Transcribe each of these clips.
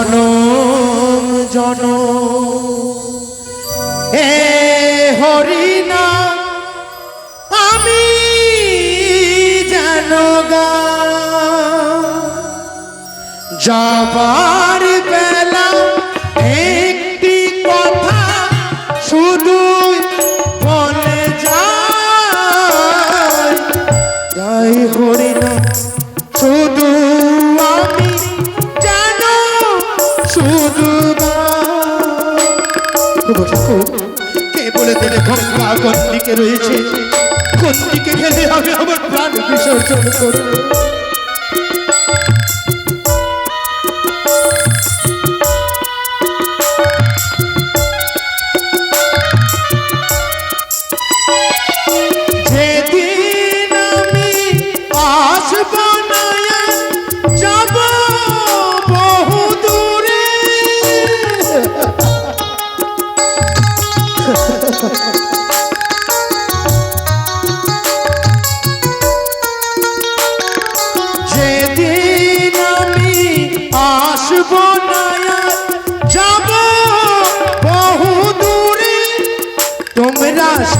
জনম জন এ হরিনা আমি জানো গা কোন দিকে রয়েছে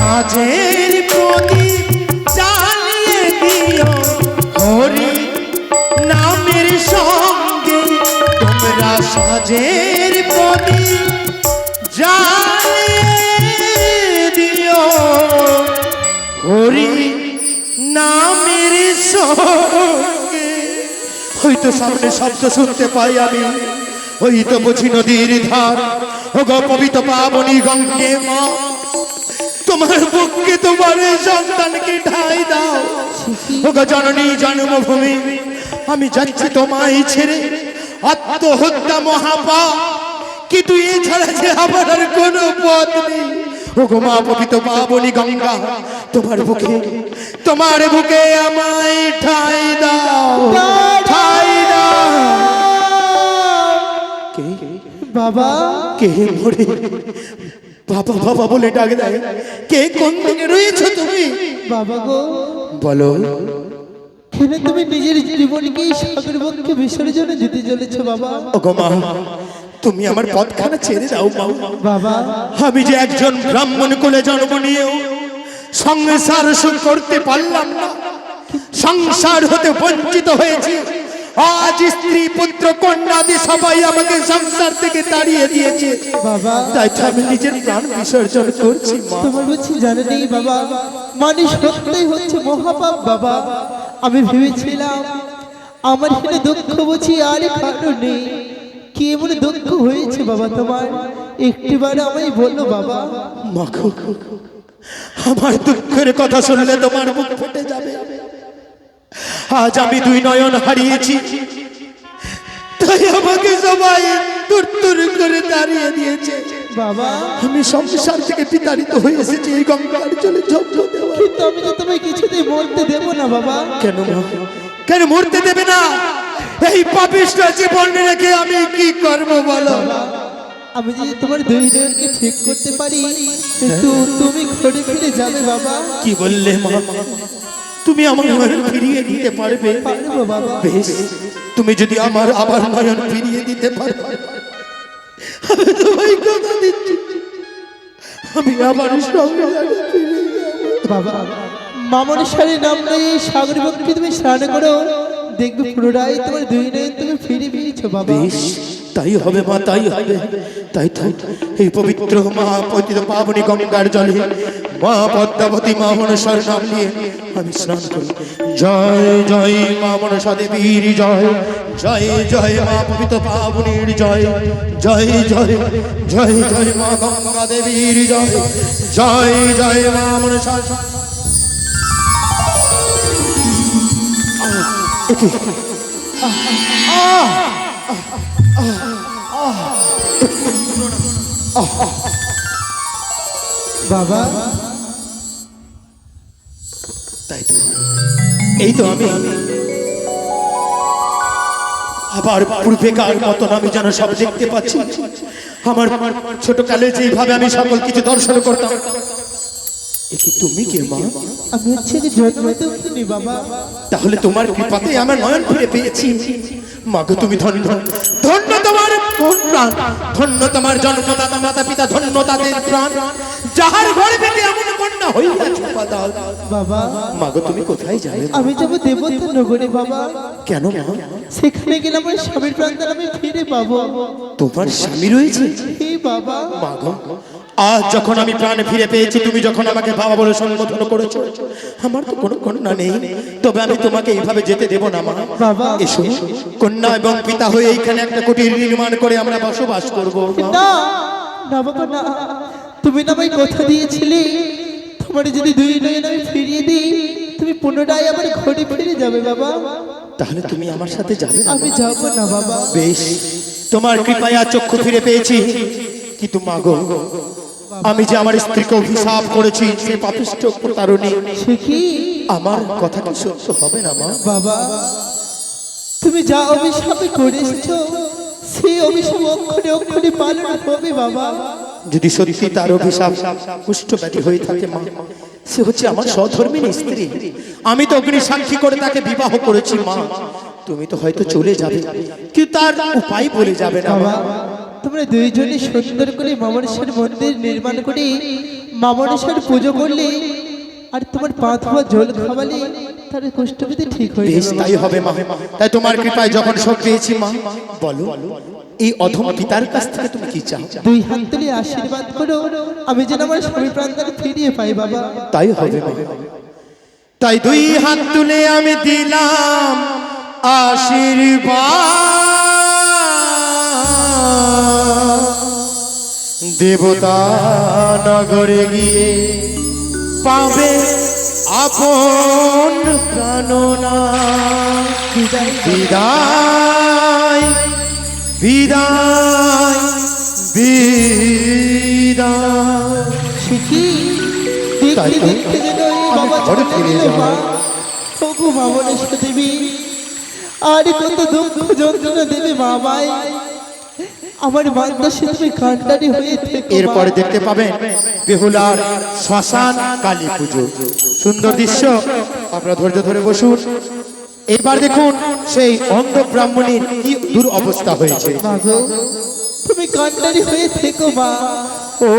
সাজের প্রদীপ জ্বালিয়ে দিও হরি নামের সঙ্গে। তোমরা সাজের প্রদীপ জ্বালিয়ে দিও হরি নামের সঙ্গে। হয়তো সামনে শব্দ শুনতে পাই আমি ওই তো বুঝি নদীর ধার। ও গো পবিত্র পাবনি গঙ্গে মা। তোমার বুককে তোমার সন্তানকে ঠাই দাও। ও জননী জন্মভূমি আমি যাচ্ছি তোমায় ছেড়ে। আত্মহত্যা মহাপা কিন্তু এছাড়া যে আমার আর কোনো পথ নেই। ও গো মা পবিত্র পাবনি গঙ্গা তোমার বুকে তোমার বুকে আমায় ঠাই দাও। ঠাই দাও। কে বাবা। কে মরে বাবা বাবা বলে ডাক দেয়। কে কোন দিকে রয়েছে তুমি? বাবা গো বলো। কেন তুমি নিজের জীবনকে সাগর বক্ষে বিসর্জনে দিতে চলেছো বাবা। ওগো মা তুমি আমার পথখানা ছেড়ে দাও মা। বাবা। আমি যে একজন ব্রাহ্মণ কোলে জন্ম নিয়েও সংসার সুখ করতে পারলাম না সংসার হতে বঞ্চিত হয়েছি। আজ স্ত্রী পুত্র কন্যাদি সবাই আমাকে সংসার থেকে তাড়িয়ে দিয়েছে। বাবা তাই তো আমি নিজের প্রাণ বিসর্জন করছি তোমার বুঝি জানে নেই বাবা। মানুষ সত্যই হচ্ছে মহাপাপ বাবা। আমি ভেবেছিলাম আমার এখানে দুঃখ বুঝি আর কারও নেই। কি এমন দুঃখ হয়েছে বাবা তোমার? একটিবার আমায় বলল বাবা। মাখো আমার দুঃখের কথা শুনলে তোমার মুখ ফেটে যাবে। আজ আমি দুই নয়ন হারিয়েছি। তাই আমাকে সবাই করে দাঁড়িয়ে দিয়েছে। বাবা। আমি সংসার থেকে বিতাড়িত হয়ে এসেছি এই গঙ্গার জব্দ কিন্তু আমি তো তোমায় কিছুতেই মরতে দেবো না বাবা। কেন কেন মরতে দেবে না? এই পাপিষ্ট জীবন রেখে আমি কি করব বলো? আমি যদি তোমার দুই জনকে ঠিক করতে পারি তুমি ঘরে ফিরে যাবে বাবা। কি বললে মা? তুমি আমার নয়ন ফিরিয়ে দিতে পারবে? পারব বাবা বেশ। তুমি যদি আমার আবার নয়ন ফিরিয়ে দিতে পারো। আমি তোমায় কথা দিচ্ছি। আমি আবার সঙ্গে। বাবা নাম নেই সাগর ভক্তি তুমি স্নান করো। দেখবে পুনরায় তোমার দুই নয়ন তুমি ফিরে পেয়েছ বাবা। বেশ। তাই হবে মা, তাই হবে। তাই তাই এই পবিত্র মা পতিত পাবনী গঙ্গার জলে মা পদ্মাবতী মা মনসার নাম নিয়ে আমি স্নান করি। জয় জয় মা মনসা দেবীর জয়। জয় জয় মা পবিত্র পাবনীর জয়। জয় জয় জয় জয় মা গঙ্গা দেবীর জয়। জয় জয় মা মনসা বাবা? তাই তো। এই তো আমি। আবার পূর্বেকার মতন আমি যেন সব দেখতে পাচ্ছি। আমার ছোট কালে যেইভাবে আমি সকল কিছু দর্শন করতাম। তুমি কে মা? আমি হচ্ছে বাবা। তাহলে তোমার কৃপাতে আমার নয়ন ফিরে পেয়েছি। মাগো তুমি ধন্য। ধন্য তোমার কোন প্রাণ? ধন্য তোমার জন্মদাতা মাতা পিতা ধন্য তাদের প্রাণ। যাহার ঘরে পেতে এমন কন্যা হইয়াছে বাবা। মাগো তুমি কোথায় যাবে আমি যাব দেবতা নগরে বাবা। কেন মা? সেখানে গেলে আমার স্বামীর প্রান্তার আমি ফিরে পাবো। তোমার স্বামী রয়েছে? হে বাবা। মাগো আজ যখন আমি প্রাণ ফিরে পেয়েছি তুমি যখন আমাকে বাবা বলে সম্বোধন করেছ আমার তো কোনো কন্যা নেই। তবে আমি তোমাকে এইভাবে যেতে দেব না মা। বাবা। এসো। কন্যা এবং পিতা হয়ে এইখানে একটা কুটির নির্মাণ করে আমরা বসবাস করব তুমি না আমায় কথা দিয়েছিলে। তোমার যদি দুই নয়ন আমি ফিরিয়ে দিই তুমি পুনরায় আমার ঘরে ফিরে যাবে বাবা। তাহলে তুমি আমার সাথে যাবে আমি যাব না বাবা। বেশ। তোমার কৃপায় চক্ষু ফিরে পেয়েছি। কিন্তু মাগো আমি যে আমার স্ত্রীকে অভিশাপ করেছি সে পাপিষ্ট প্রতারণী সে কি? আমার কথা কি সত্য হবে না মা? বাবা তুমি যা অভিশাপে করে এসেছ সেই অভিশাপ অক্ষরে অক্ষরে পালন হবে বাবা। যদি সত্যি তার অভিশাপ কুষ্ঠ ব্যাধি হয়ে থাকে মা সে হচ্ছে আমার সধর্মিনী স্ত্রী। আমি তো অগ্নি সাক্ষী করে তাকে বিবাহ করেছি মা। তুমি তো হয়তো চলে যাবে কিন্তু তার উপায় বলে যাবে না মা। বাবা তোমরা দুইজনে সুন্দর করে মামনেশ্বর মন্দির নির্মাণ করে মামনেশ্বর পুজো করলে আর তোমার পা ধোয়া জল খাওয়ালে তার কুষ্ঠবিধি ঠিক হয়ে বেশ তাই হবে মা। তাই তোমার কৃপায় যখন সব পেয়েছি মা বলো এই অধম পিতার কাছ থেকে তুমি কি চাও? দুই হাত তুলে আশীর্বাদ করো আমি যেন আমার স্বামী প্রান্তার ফিরিয়ে পাই বাবা। তাই হবে তাই দুই হাত তুলে আমি দিলাম আশীর্বাদ। দেবতা নগরে গিয়ে পাবে আপন প্রাণনা বিদায় বিদায় বিদায় সে কি তাই দেখতে তো। দেখতে যেন এই আমি বাবা ঘরে চলে ফিরে গেল যাব। মা। ওগো দেবী আর কত দুঃখ যন্ত্রণা দেবে বাবাই আমার মান্দাসে তুমি কান্ডারি হয়ে এরপরে দেখতে পাবেন বেহুলার শ্মশান কালী পুজো। সুন্দর দৃশ্য। আপনারা ধৈর্য ধরে বসুন। এবার দেখুন সেই অন্ধ ব্রাহ্মণীর কি দূর অবস্থা হয়েছে তুমি কান্ডারি হয়ে থেকো মা। ও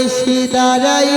এসে দাঁড়ায়।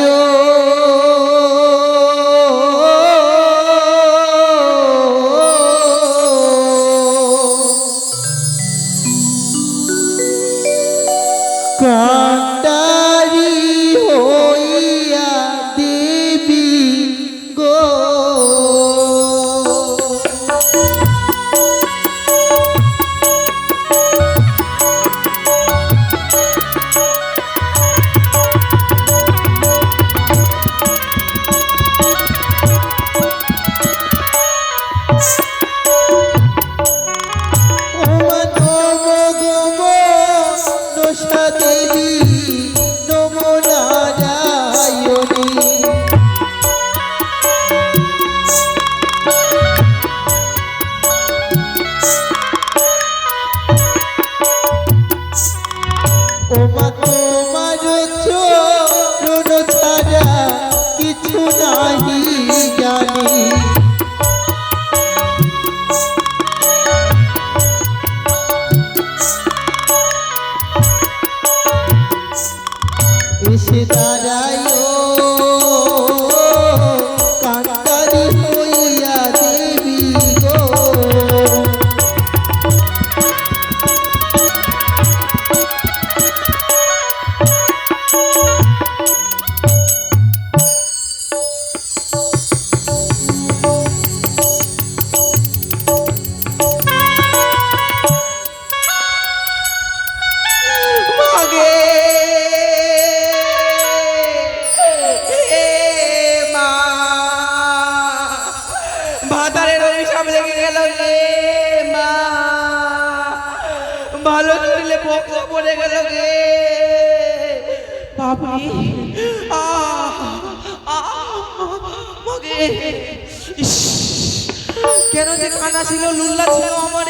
কেন যে কানা ছিল লুল্লা ছিল আমার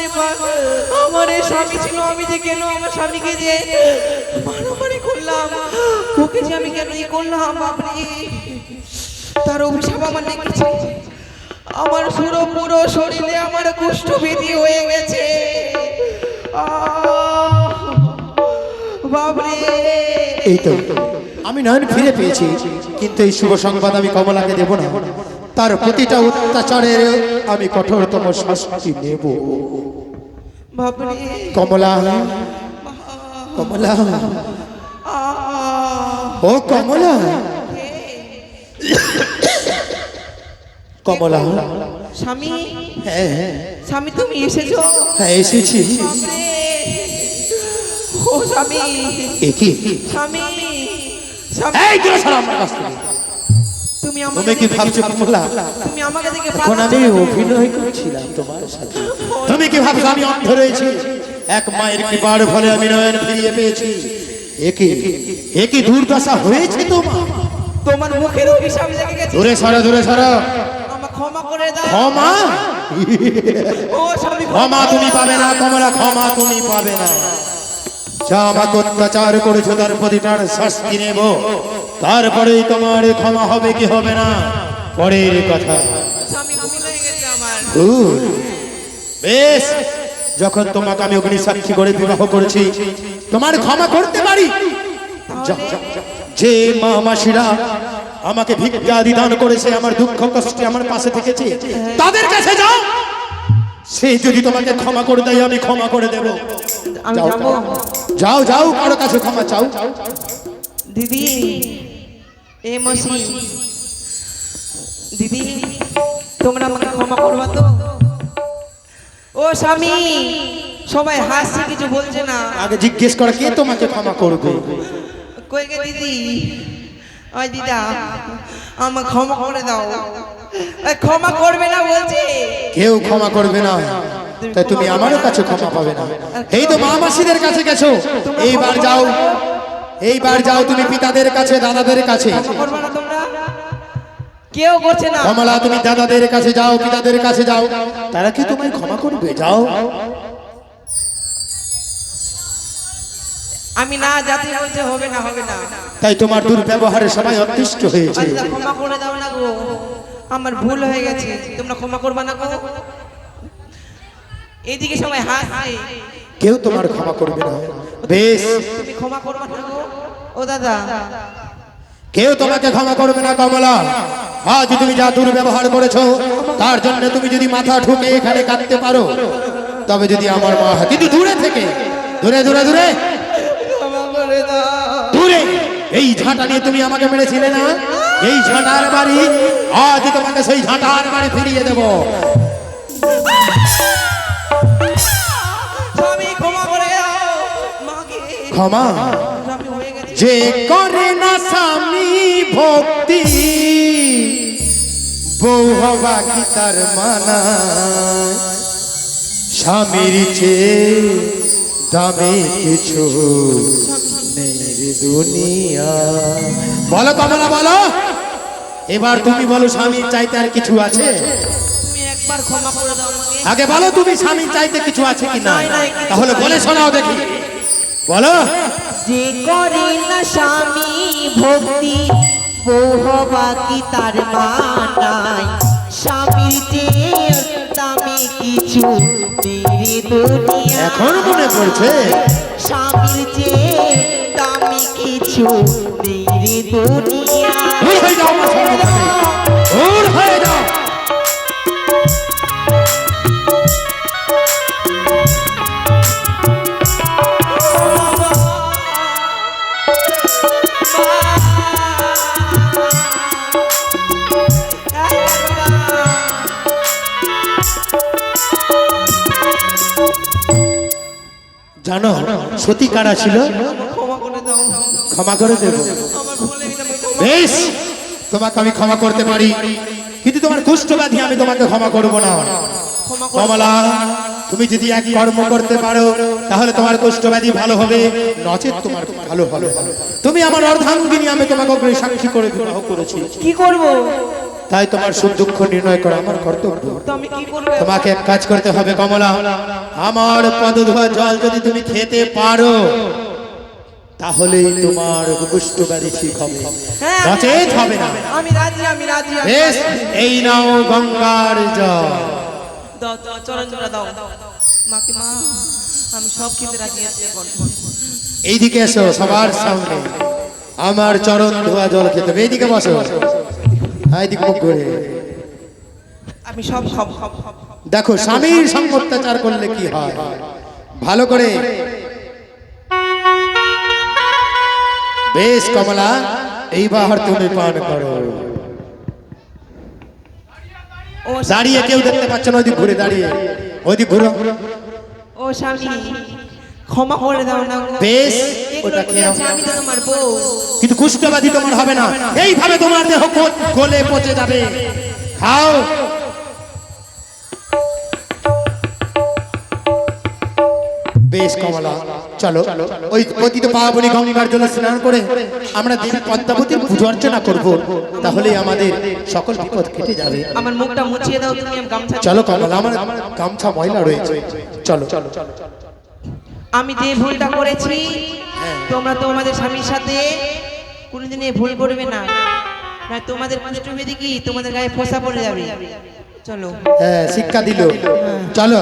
আমার স্বামী ছিল, আমি যে কেন আমার স্বামীকে যে মারামারি করলাম? ওকে যে আমি কেন করলাম, বাপরে? তার অভিশাপ আমার লেগেছে আমার পুরো পুরো শরীরে আমার কুষ্ঠ হয়ে গেছে। এই তো, আমি নয়ন ফিরে পেয়েছি, কিন্তু এই শুভ সংবাদ আমি কমলাকে দেব না। তার প্রতিটা অত্যাচারের আমি কঠোরতম শাস্তি নেব। কমলা কমলা। ও কমলা। কমলা। স্বামী হ্যাঁ হ্যাঁ। স্বামী তুমি এসেছ? হ্যাঁ এসেছি। ও স্বামী। একই স্বামী স্বামী। এই দূরে সরো আমার কাছ থেকে। তুমি তুমি আমাকে কি ভাবছ কমলা তুমি আমাকে দেখে আমি অভিনয় করছিলাম তোমার সাথে। তুমি কি ভাবছ আমি অন্ধ রয়েছি? এক মায়ের কৃপার ফলে আমি নয়ন ফিরিয়ে পেয়েছি। একই একই দুর্দশা হয়েছে তোমার? তোমার মুখের অভিশাপ লেগে গেছে। দূরে সরো দূরে সরো। ক্ষমা করে দাও। ক্ষমা? ক্ষমা তুমি পাবে না কমলা ক্ষমা তুমি পাবে না। যা আমাকে অত্যাচার করেছ, তার প্রতিটার শাস্তি নেব। তারপরেই তোমার ক্ষমা হবে কি হবে না? পরের কথা। বেশ, যখন তোমাকে আমি অগ্নি সাক্ষী করে বিবাহ করেছি, তোমার ক্ষমা করতে পারি। যা- মা আমাকে ভিক্ষা দান করেছে, আমার দুঃখ কষ্টে আমার পাশে থেকেছে, তাদের কাছে যাও। সে যদি তোমাকে ক্ষমা করে দেয়, আমি ক্ষমা করে দেব। আমি যাও, যাও যাও কারও কাছে ক্ষমা চাও। দিদি এ মসি দিদি তোমরা আমাকে ক্ষমা করবা তো? ও স্বামী সবাই হাসছে কিছু বলছে না। আগে জিজ্ঞেস করে কে তোমাকে ক্ষমা করবে? কই গে দিদি? ওই দিদা আমার ক্ষমা করে দাও। ক্ষমা করবে না বলছে? কেউ ক্ষমা করবে না। তাই তুমি আমারও কাছে ক্ষমা পাবে না। এই তো মা মাসিদের কাছে গেছো। এইবার যাও। এইবার যাও তুমি পিতাদের কাছে দাদাদের কাছে। কেউ করছে না। কমলা তুমি দাদাদের কাছে যাও পিতাদের কাছে যাও। তারা কি তোমায় ক্ষমা করবে? যাও। আমি না যাতে বলছে হবে না হবে না। তাই তোমার দুর্ব্যবহারে সবাই অতিষ্ঠ হয়েছে। আচ্ছা ক্ষমা করে দাও না গো। আমার ভুল হয়ে গেছে। তোমরা ক্ষমা করবা না গো। এইদিকে সবাই হাসছে। কেউ তোমার ক্ষমা করবে না। বেশ। তুমি ক্ষমা করবা না ও দাদা। কেউ তোমাকে ক্ষমা করবে না কমলা। আজ তুমি যা দুর্ব্যবহার করেছ তার জন্য তুমি যদি মাথা ঠুকে এখানে কাঁদতে পারো তবে যদি আমার মা কিন্তু দূরে থেকে দূরে দূরে দূরে। দূরে। এই ঝাঁটা নিয়ে তুমি আমাকে মেরেছিলে না? এই ঝাঁটার বাড়ি আজ তোমাকে সেই ঝাঁটার বাড়ি ফিরিয়ে দেব। ক্ষমা যে করে না স্বামী ভক্তি বউ হবা কি তার মানা? স্বামীর চেয়ে দামে কিছু দুনিয়া। বলো কমলা বলো। এবার তুমি বলো স্বামীর চাইতে আর কিছু আছে? একবার ক্ষমা করে দাও আমাকে। আগে বলো তুমি স্বামীর চাইতে কিছু আছে কি না? তাহলে বলে শোনাও দেখি। বলো। যে করে না স্বামী ভক্তি বউ হবা কি তার মানায়। স্বামীর যে দামে কিছু এখন মনে পড়ছে। স্বামীর যে দামে কিছু দুনিয়া জানো সতী কারা ছিল? ক্ষমা করে দাও। ক্ষমা করে দেব। বেশ তোমাকে আমি ক্ষমা করতে পারি। কিন্তু তোমার কুষ্ঠব্যাধি আমি তোমাকে ক্ষমা করব না। ক্ষমা কমলা তুমি যদি এক কর্ম করতে পারো তাহলে তোমার কুষ্ঠব্যাধি ভালো হবে। নচেত তোমার ভালো হবে। তুমি আমার অর্ধাঙ্গিনী আমি তোমাকে সাক্ষী করে বিবাহ করেছি। কি করব? তাই তোমার সুখ দুঃখ নির্ণয় করা আমার কর্তব্য। তোমাকে এক কাজ করতে হবে কমলা। আমার পদ ধোয়া জল যদি তুমি খেতে পারো তাহলেই তোমার কুষ্ঠব্যাধি ঠিক হবে। হ্যাঁ, নচেত হবে না। আমি রাজি আমি রাজি বেশ এই নাও গঙ্গার জল। দাও দাও চরণ জোড়া দাও। মাকে মা আমি সব খেতে রাজি আছি এখন। এইদিকে এসো সবার সামনে। আমার চরণ ধোয়া জল খেতে হবে। এইদিকে বসো। হ্যাঁ, করে। আমি সব সব দেখো স্বামীর সঙ্গ অত্যাচার করলে কি হয়? ভালো করে। বেশ কমলা এইবার তুমি পান করো। ও দাঁড়িয়ে কেউ দেখতে পাচ্ছ না ওইদিক ঘুরে দাঁড়িয়ে। ওইদিক ঘুরো। ও স্বামী ক্ষমা করে দাও না। বেশ এগুলো ওটা খেয়ে আমি তো তোমার বউ। কিন্তু কুষ্ঠবাদী তোমার হবে না। এইভাবে তোমার দেহ গলে পচে যাবে। খাও। বেশ কমলা চলো। ওই পতিত পাবনি গঙ্গার জন্য স্নান করে আমরা দেবী পদ্মাবতীর পুজো অর্চনা করব। তাহলে আমাদের সকল বিপদ কেটে যাবে। আমার মুখটা মুছিয়ে দাও তুমি গামছা চলো কমলা আমার গামছা ময়লা রয়েছে। চলো চলো। আমি যে ভুলটা করেছি তোমরা তোমাদের স্বামীর সাথে কোনদিন ভুল করবে না। না তোমাদের কুষ্ঠবেদী দেখি তোমাদের গায়ে ফোসা পড়ে যাবে। চলো। হ্যাঁ শিক্ষা দিল। চলো।